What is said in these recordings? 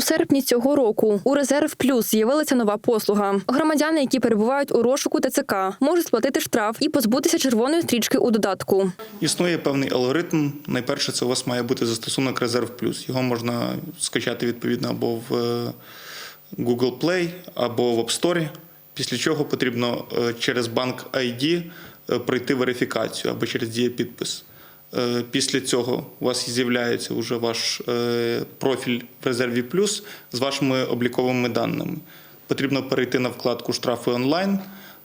У серпні цього року у резерв плюс з'явилася нова послуга. Громадяни, які перебувають у розшуку ТЦК, можуть сплатити штраф і позбутися червоної стрічки у додатку. Існує певний алгоритм. Найперше, це у вас має бути застосунок Резерв Плюс. Його можна скачати відповідно або в е, Google Play, або в App Store. Після чого потрібно е, через банк ID е, пройти верифікацію або через дієпідпис. Е, Після цього у вас з'являється вже ваш е, профіль в резерві плюс з вашими обліковими даними. Потрібно перейти на вкладку штрафи онлайн.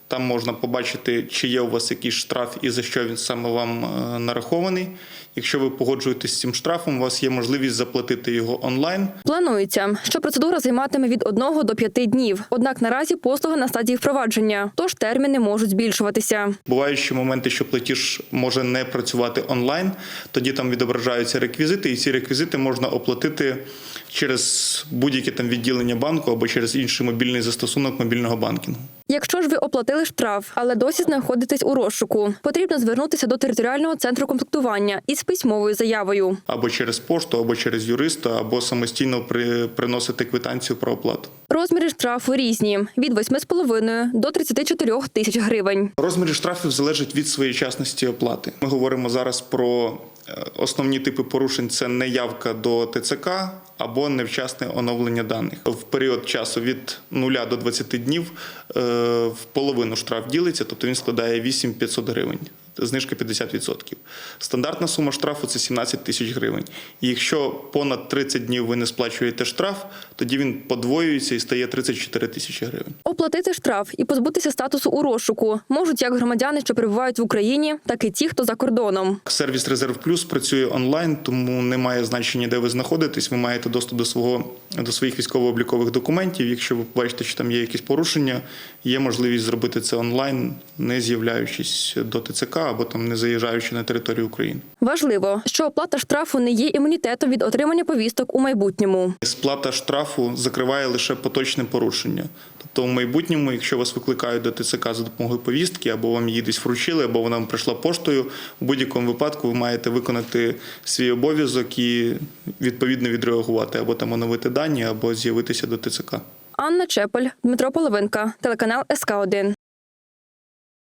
Там можна побачити, чи є у вас якийсь штраф і за що він саме вам е, нарахований. Якщо ви погоджуєтесь з цим штрафом, у вас є можливість заплатити його онлайн. Планується, що процедура займатиме від 1 до 5 днів. Однак наразі послуга на стадії впровадження, тож терміни можуть збільшуватися. Бувають ще моменти, що платіж може не працювати онлайн. Тоді там відображаються реквізити, і ці реквізити можна оплатити через будь-яке там відділення банку або через інший мобільний застосунок мобільного банкінгу. Якщо ж ви оплатили штраф, але досі знаходитесь у розшуку, потрібно звернутися до територіального центру комплектування із письмовою заявою. або через пошту, або через юриста, або самостійно при, приносити квитанцію про оплату. Розміри штрафу різні від 8,5 до 34 тисяч гривень. Розміри штрафів залежать від своєчасності оплати. Ми говоримо зараз про основні типи порушень: це неявка до ТЦК або невчасне оновлення даних. В період часу від 0 до 20 днів е, в половину штраф ділиться, тобто він складає 8500 гривень. Знижка 50%. Стандартна сума штрафу це 17 тисяч гривень. І якщо понад 30 днів ви не сплачуєте штраф, тоді він подвоюється і стає 34 тисячі гривень. Оплатити штраф і позбутися статусу у розшуку можуть як громадяни, що перебувають в Україні, так і ті, хто за кордоном. Сервіс Резерв Плюс працює онлайн, тому немає значення, де ви знаходитесь. Ви маєте доступ до свого до своїх військово-облікових документів. Якщо ви побачите, що там є якісь порушення, є можливість зробити це онлайн, не з'являючись до ТЦК або там не заїжджаючи на територію України. Важливо, що оплата штрафу не є імунітетом від отримання повісток у майбутньому. Сплата штрафу закриває лише поточне порушення. Тобто, в майбутньому, якщо вас викликають до ТЦК за допомогою повістки, або вам її десь вручили, або вона вам прийшла поштою, у будь-якому випадку ви маєте виконати свій обов'язок і відповідно відреагувати або там оновити дані, або з'явитися до ТЦК. Анна Чепель, Дмитро Половинка, телеканал СК 1